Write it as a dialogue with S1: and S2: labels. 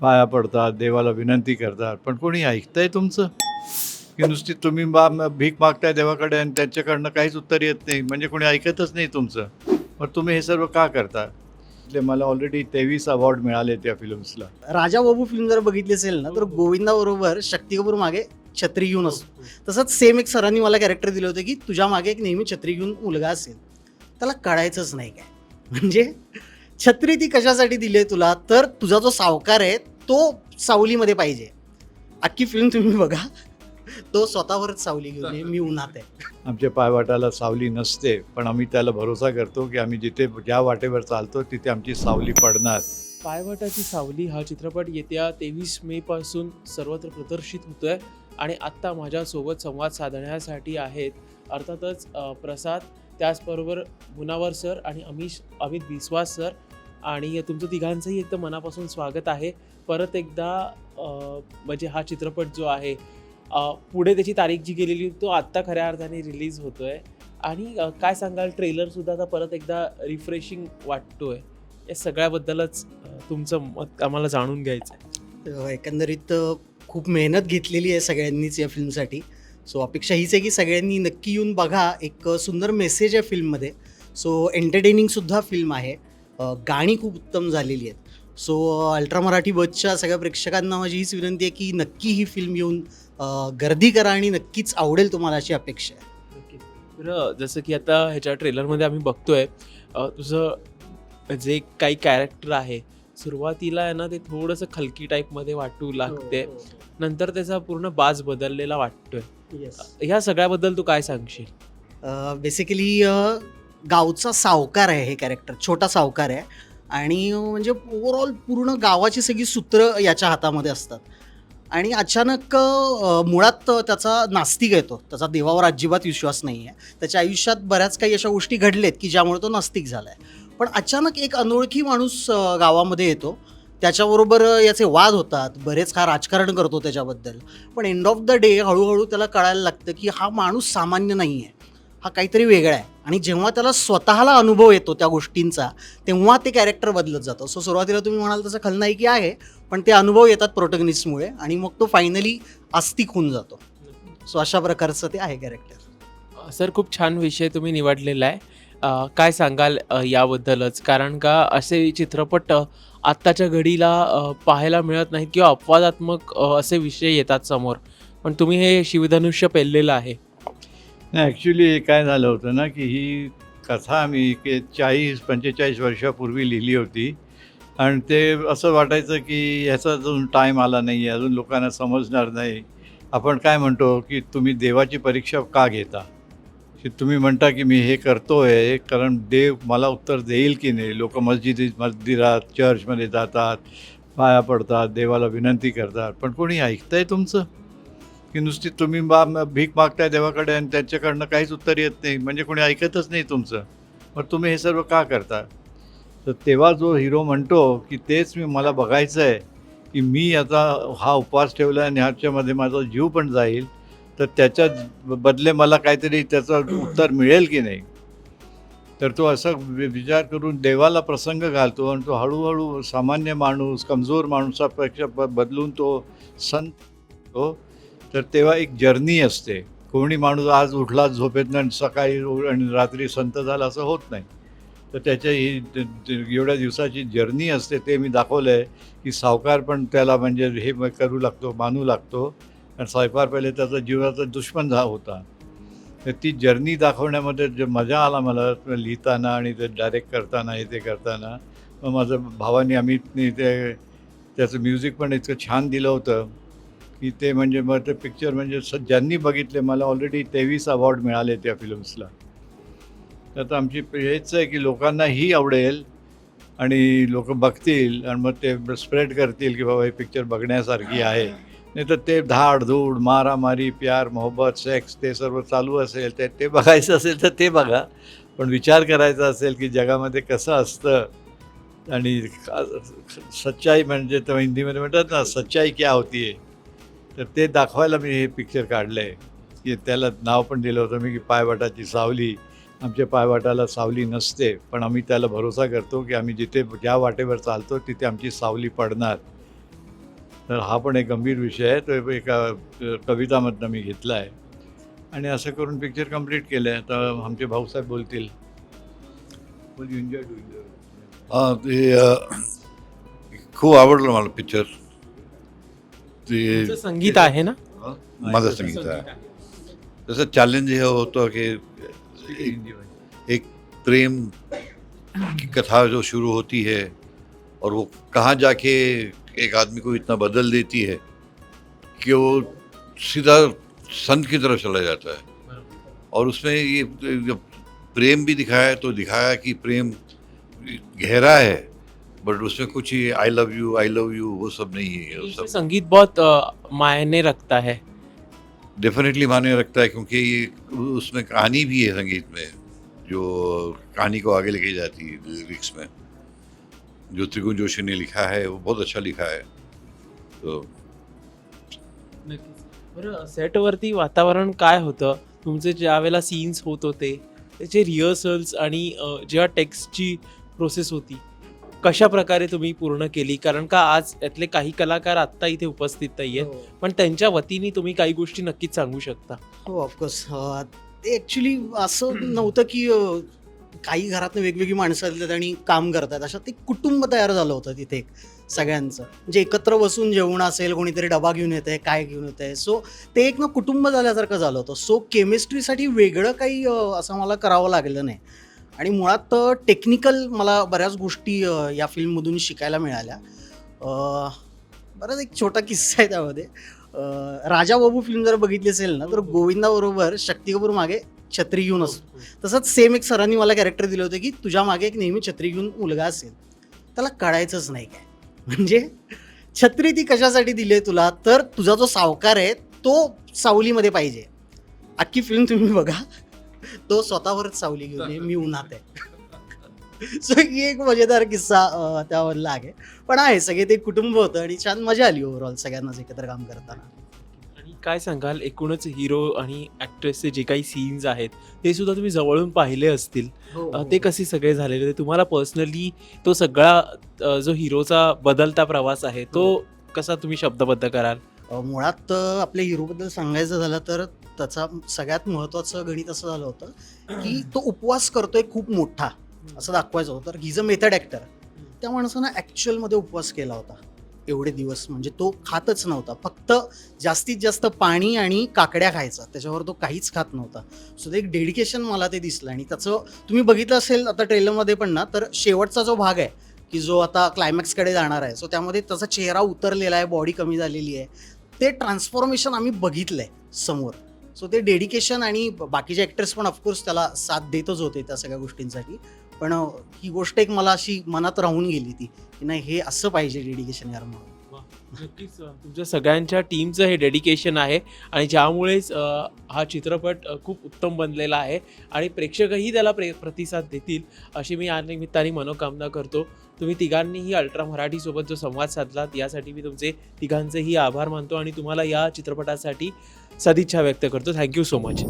S1: पाया पडतात देवाला विनंती करतात. पण कोणी ऐकतंय तुमचं? की नुसती तुम्ही बा भीक मागताय देवाकडे आणि त्यांच्याकडनं काहीच उत्तर येत नाही. म्हणजे कोणी ऐकतच नाही तुमचं. मग तुम्ही हे सर्व का करता? म्हणजे मला ऑलरेडी तेवीस अवॉर्ड मिळाले त्या फिल्म्सला
S2: राजा बाबू फिल्म जर बघितली असेल ना तर गोविंदाबरोबर शक्ती कपूर मागे छत्री घेऊन असतो. तसंच सेम एक सरांनी मला कॅरेक्टर दिलं होतं की तुझ्या मागे एक नेहमी छत्री घेऊन मुलगा असेल. त्याला कळायचंच नाही काय. म्हणजे छत्री ती कशासाठी दिली आहे तुला? तर तुझा जो सावकार आहे तो सावलीमध्ये पाहिजे. अख्खी फिल्म तुम्ही बघा. तो स्वतःवरच सावली घेऊन मी उन्हात आहे.
S1: आमच्या पायवाटाला सावली नसते पण आम्ही त्याला भरोसा करतो की आम्ही जिथे ज्या वाटेवर चालतो तिथे आमची सावली पडणार.
S3: पायवाटाची सावली हा चित्रपट येत्या तेवीस मे पासून सर्वत्र प्रदर्शित होतोय आणि आत्ता माझ्यासोबत संवाद साधण्यासाठी आहेत अर्थातच प्रसाद त्याचबरोबर गुनावर सर आणि अमिश अमित बिस्वास सर आणि तुमचं तिघांचंही एकदम मनापासून स्वागत आहे. परत एकदा म्हणजे हा चित्रपट जो आहे पुढे त्याची तारीख जी गेलेली तो आत्ता खऱ्या अर्थाने रिलीज होतो आहे आणि काय सांगाल ट्रेलरसुद्धा आता परत एकदा रिफ्रेशिंग वाटतो आहे या सगळ्याबद्दलच तुमचं मत आम्हाला जाणून घ्यायचं आहे
S2: तर एकंदरीत खूप मेहनत घेतलेली आहे सगळ्यांनीच या फिल्मसाठी. सो अपेक्षा हीच आहे की सगळ्यांनी नक्की येऊन बघा एक सुंदर मेसेज आहे फिल्ममध्ये सो एंटरटेनिंगसुद्धा फिल्म आहे. गाणी खूप उत्तम झालेली आहेत. सो अल्ट्रा मराठी बसच्या सगळ्या प्रेक्षकांना माझी हीच विनंती आहे की नक्की ही फिल्म येऊन गर्दी करा आणि नक्कीच आवडेल तुम्हाला अशी अपेक्षा आहे.
S3: बरं जसं की आता ह्याच्या ट्रेलरमध्ये आम्ही बघतोय तुझं जे काही कॅरेक्टर आहे सुरुवातीला आहे ना ते थोडंसं खलकी टाईपमध्ये वाटू लागते. नंतर त्याचा पूर्ण बाज बदललेला वाटतोय. ह्या सगळ्याबद्दल तू काय सांगशील?
S2: बेसिकली गावचा सावकार आहे हे कॅरेक्टर छोटा सावकार आहे. आणि म्हणजे ओव्हरऑल पूर्ण गावाची सगळी सूत्र याच्या हातामध्ये असतात. आणि अचानक अ, मुळात त्याचा नास्तिक येतो. त्याचा देवावर अजिबात विश्वास नाही आहे त्याच्या आयुष्यात बऱ्याच काही अशा गोष्टी घडलेत की ज्यामुळे तो नास्तिक झाला आहे पण अचानक एक अनोळखी माणूस अ, गावामध्ये येतो. त्याच्याबरोबर याचे वाद होतात. बरेच हा राजकारण करतो त्याच्याबद्दल. पण एंड ऑफ द डे हळूहळू त्याला कळायला लागतं की हा माणूस सामान्य नाही आहे हा काहीतरी वेगळा आहे. आणि जेव्हा त्याला स्वतःला अनुभव येतो त्या गोष्टींचा तेव्हा ते कॅरेक्टर बदलत जातं. सो सुरुवातीला तुम्ही म्हणाल तसं खलनायकी आहे पण ते अनुभव येतात प्रोटगनिस्टमुळे आणि मग तो फायनली आस्तिक होऊन जातो. सो अशा प्रकारचं ते आहे कॅरेक्टर
S3: सर खूप छान विषय तुम्ही निवडलेला आहे. अ, काय सांगाल अ, याबद्दलच? कारण का असे चित्रपट अ, आत्ताच्या घडीला अ, पाहायला मिळत नाहीत किंवा अपवादात्मक अ, असे विषय येतात समोर. पण तुम्ही हे शिवधनुष्य पेललेलं आहे.
S1: नाही ॲक्च्युली काय झालं होतं ना की ही कथा आम्ही के चाळीस पंचेचाळीस वर्षापूर्वी लिहिली होती. आणि ते असं वाटायचं की ह्याचा अजून टाईम आला नाही आहे अजून लोकांना समजणार नाही. आपण काय म्हणतो की तुम्ही देवाची परीक्षा का घेता? की तुम्ही म्हणता की मी हे करतो आहे कारण देव मला उत्तर देईल की नाही? लोक मस्जिदी मंदिरात चर्चमध्ये जातात पाया पडतात देवाला विनंती करतात. पण कोणी ऐकतंय तुमचं? की नुसती तुम्ही बा भीक मागताय देवाकडे आणि त्यांच्याकडनं काहीच उत्तर येत नाही म्हणजे कोणी ऐकतच नाही तुमचं? मग तुम्ही हे सर्व का करता? तर तेव्हा जो हिरो म्हणतो की तेच मी मला बघायचं आहे की मी आता हा उपवास ठेवला आणि ह्याच्यामध्ये माझा जीव पण जाईल. तर त्याच्या बदले मला काहीतरी त्याचं उत्तर मिळेल की नाही? तर तो असा वि- विचार करून देवाला प्रसंग घालतो आणि तो हळूहळू सामान्य माणूस कमजोर माणसापेक्षा ब बदलून तो संत हो तर तेव्हा एक जर्नी असते. कोणी माणूस आज उठला झोपेतनं आणि सकाळी आणि रात्री संत झाला असं होत नाही. तर त्याच्या ही एवढ्या दिवसाची जर्नी असते ते मी दाखवलं आहे की सावकार पण त्याला म्हणजे हे करू लागतो मानू लागतो. आणि सावकार पहिले त्याचा जीवाचा दुश्मन झा होता. तर ती जर्नी दाखवण्यामध्ये जे मजा आला मला लिहिताना आणि ते डायरेक्ट करताना हे ते करताना मग माझं भावानी अमितनी ते त्याचं म्युझिक पण इतकं छान दिलं होतं की ते म्हणजे मग ते पिक्चर म्हणजे स ज्यांनी बघितले मला ऑलरेडी तेवीस अवॉर्ड मिळाले त्या फिल्म्सला तर आता आमची हेच आहे की लोकांनाही आवडेल आणि लोक बघतील आणि मग ते स्प्रेड करतील की बाबा हे पिक्चर बघण्यासारखी आहे. नाही तर ते धाडधूड मारामारी प्यार मोहब्बत सेक्स ते सर्व चालू असेल ते ते बघायचं असेल तर ते बघा. पण विचार करायचा असेल की जगामध्ये कसं असतं आणि सच्चाई म्हणजे तर हिंदीमध्ये म्हणतात ना सच्चाई क्या होती आहे तर ते दाखवायला मी हे पिक्चर काढलं आहे की त्याला नाव पण दिलं होतं मी की पायवाटाची सावली. आमच्या पायवाटाला सावली नसते पण आम्ही त्याला भरोसा करतो की आम्ही जिथे ज्या वाटेवर चालतो तिथे आमची सावली पडणार. तर हा पण एक गंभीर विषय आहे. तो एका कवितामधनं मी घेतला आहे आणि असं करून पिक्चर कंप्लीट केलं आहे तर आमचे भाऊसाहेब बोलतील. एन्जॉय
S4: हा ते खूप आवडलं मला पिक्चर ते
S3: संगीत आहे ना?
S4: माझं संगीत आहे. तसं चॅलेंज हे होतं की एक, एक प्रेम की कथा जो शुरू होती है और वो कहाँ जाके एक आदमी को इतना बदल देती है कि वो सीधा संत की तरफ़ चला जाता है। और उसमें ये जब प्रेम भी दिखाया तो दिखाया कि प्रेम गहरा है बट उसमें कुछ ही I love you I love you वो सब नहीं है वो सब।
S3: संगीत बहुत मायने रखता है।
S4: डेफिनेटली मायने रखता है क्योंकि ये उसमें कहानी भी है संगीत में जो कहानी को आगे लेके जाती है लिरिक्स में। जो त्रिगुण जोशी ने लिखा है वो बहुत अच्छा लिखा है। तो
S3: बरं सेटवरती वातावरण काय होतं? तुमचे ज्या वेळेला सीन्स होत होते त्याचे रिहर्सल्स आणि अ, जेव्हा टेक्स्टची प्रोसेस होती कशा प्रकारे तुम्ही पूर्ण केली? कारण का आज यातले काही कलाकार आत्ता इथे उपस्थित नाही आहेत पण त्यांच्या वतीने तुम्ही काही गोष्टी नक्कीच सांगू शकता.
S2: हो ऑफकोर्स ते ॲक्च्युली असं नव्हतं की अ, काही घरातनं वेगवेगळी माणसं आहेत आणि काम करतात अशा ते कुटुंब तयार झालं होतं तिथे एक सगळ्यांचं. म्हणजे एकत्र बसून जेवण असेल कोणीतरी डबा घेऊन येत आहे काय घेऊन येत आहे सो ते एक ना कुटुंब झाल्यासारखं झालं होतं. सो केमिस्ट्रीसाठी वेगळं काही असं मला करावं लागलं नाही. आणि मुळात टेक्निकल मला बऱ्याच गोष्टी या फिल्ममधून शिकायला मिळाल्या. बरंच बराच एक छोटा किस्सा आहे त्यामध्ये. राजा बाबू फिल्म जर बघितली असेल ना तर गोविंदाबरोबर शक्ती कपूर मागे छत्री घेऊन असतो तसंच सेम एक सरांनी मला कॅरेक्टर दिलं होतं की तुझ्या मागे एक नेहमी छत्री घेऊन मुलगा असेल त्याला कळायचंच नाही काय. म्हणजे छत्री ती कशासाठी दिली आहे तुला? तर तुझा जो सावकार आहे तो सावलीमध्ये पाहिजे. अख्खी फिल्म तुम्ही बघा. तो स्वतःवरच सावली घेऊन ये मी उन्हात आहे. सो ही एक मजेदार किस्सा त्यावर त्यामधला आहे. पण आहे सगळे ते कुटुंब होतं आणि छान मजा आली ओव्हरऑल सगळ्यांनाच एकत्र काम करताना.
S3: काय सांगाल? एकूणच हिरो आणि ॲक्ट्रेसचे जे काही सीन्स आहेत ते सुद्धा तुम्ही जवळून पाहिले असतील. अ, ते कसे सगळे झालेले होते? तुम्हाला पर्सनली तो सगळा अ, जो हिरोचा बदलता प्रवास आहे तो कसा तुम्ही शब्दबद्ध कराल?
S2: अ, मुळात अ, आपल्या हिरोबद्दल सांगायचं झालं तर त्याचा सगळ्यात महत्त्वाचं गणित असं झालं होतं की तो उपवास करतोय खूप मोठा असं दाखवायचं होतं. तर हिज अ मेथड ॲक्टर त्या माणसानं ॲक्च्युअलमध्ये उपवास केला होता. एवढे दिवस म्हणजे तो खातच नव्हता. फक्त जास्तीत जास्त पाणी आणि काकड्या खायचा. त्याच्यावर तो काहीच खात नव्हता. सो ते एक डेडिकेशन मला ते दिसलं. आणि त्याचं तुम्ही बघितलं असेल आता ट्रेलरमध्ये पण ना तर शेवटचा जो भाग आहे की जो आता क्लायमॅक्सकडे जाणार आहे. सो त्यामध्ये त्याचा चेहरा उतरलेला आहे बॉडी कमी झालेली आहे. ते ट्रान्सफॉर्मेशन आम्ही बघितलं आहे समोर. सो ते डेडिकेशन आणि बाकीचे ॲक्टर्स पण ऑफकोर्स त्याला साथ देतच होते त्या सगळ्या गोष्टींसाठी. पण ही गोष्ट एक मला अशी मनात राहून गेली ती की नाही हे असं पाहिजे डेडिकेशन यार म्हणून.
S3: नक्कीच तुमच्या सगळ्यांच्या टीमचं हे डेडिकेशन आहे आणि ज्यामुळेच हा चित्रपट खूप उत्तम बनलेला आहे आणि प्रेक्षकही त्याला प्रे प्रतिसाद देतील अशी मी या निमित्ताने मनोकामना करतो. तुम्ही तिघांनीही अल्ट्रा मराठीसोबत जो संवाद साधलात यासाठी मी तुमचे तिघांचेही आभार मानतो आणि तुम्हाला या चित्रपटासाठी सदिच्छा व्यक्त करतो. Thank you so much.